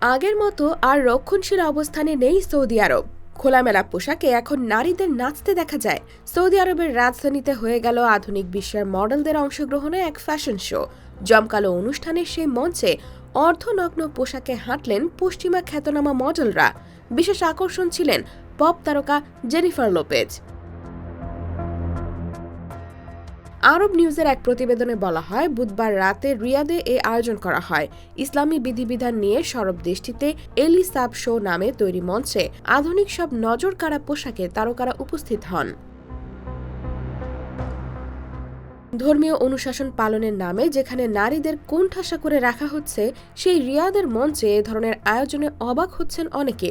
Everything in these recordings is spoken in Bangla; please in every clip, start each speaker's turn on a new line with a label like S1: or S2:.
S1: আগের মতো আর রক্ষণশীল অবস্থানে নেই সৌদি আরব। খোলামেলা পোশাকে এখন নারীদের নাচতে দেখা যায়। সৌদি আরবের রাজধানীতে হয়ে গেল আধুনিক বিশ্বের মডেলদের অংশগ্রহণে এক ফ্যাশন শো। জমকালো অনুষ্ঠানের সেই মঞ্চে অর্ধনগ্ন পোশাকে হাঁটলেন পশ্চিমা খ্যাতনামা মডেলরা। বিশেষ আকর্ষণ ছিলেন পপ তারকা জেনিফার লোপেজ। আরব নিউজের এক প্রতিবেদনে বলা হয়, বুধবার রাতে রিয়াদে এ আয়োজন করা হয়। ইসলামী বিধিবিধান নিয়ে সরব দেশটিতে এলি সাব শো নামে তৈরি মঞ্চে আধুনিক সব নজর কাড়া পোশাকে তারকারা উপস্থিত হন। ধর্মীয় অনুশাসন পালনের নামে যেখানে নারীদের কোণঠাসা করে রাখা হচ্ছে, সেই রিয়াদের মঞ্চে এ ধরনের আয়োজনে অবাক হচ্ছেন অনেকে।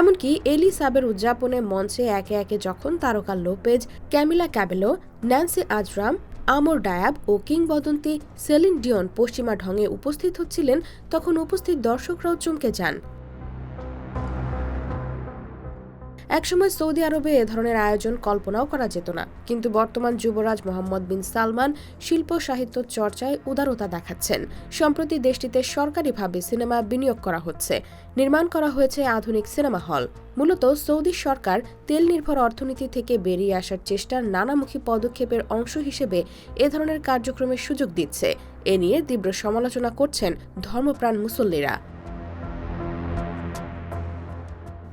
S1: এমনকি এলি সাবের উদযাপনে মঞ্চে একে একে যখন তারকা Lopez Camila Cabello, Nancy Ajram Amr Diab ও কিংবদন্তি সেলিন ডিয়ন পশ্চিমা ঢঙে উপস্থিত হচ্ছিলেন, তখন উপস্থিত দর্শকরাও চমকে যান। একসময় সৌদি আরবে এ ধরনের আয়োজন কল্পনাও করা যেত না। কিন্তু বর্তমান যুবরাজ মোহাম্মদ বিন সালমান শিল্প সাহিত্য চর্চায় উদারতা দেখাচ্ছেন। সম্প্রতি দেশটিতে সরকারিভাবে সিনেমা বিনিয়োগ করা হচ্ছে। নির্মাণ করা হয়েছে আধুনিক সিনেমা হল। মূলত সৌদি সরকার তেল নির্ভর অর্থনীতি থেকে বেরিয়ে আসার চেষ্টার নানামুখী পদক্ষেপের অংশ হিসেবে এ ধরনের কার্যক্রমের সুযোগ দিচ্ছে। এ নিয়ে তীব্র সমালোচনা করছেন ধর্মপ্রাণ মুসল্লিরা।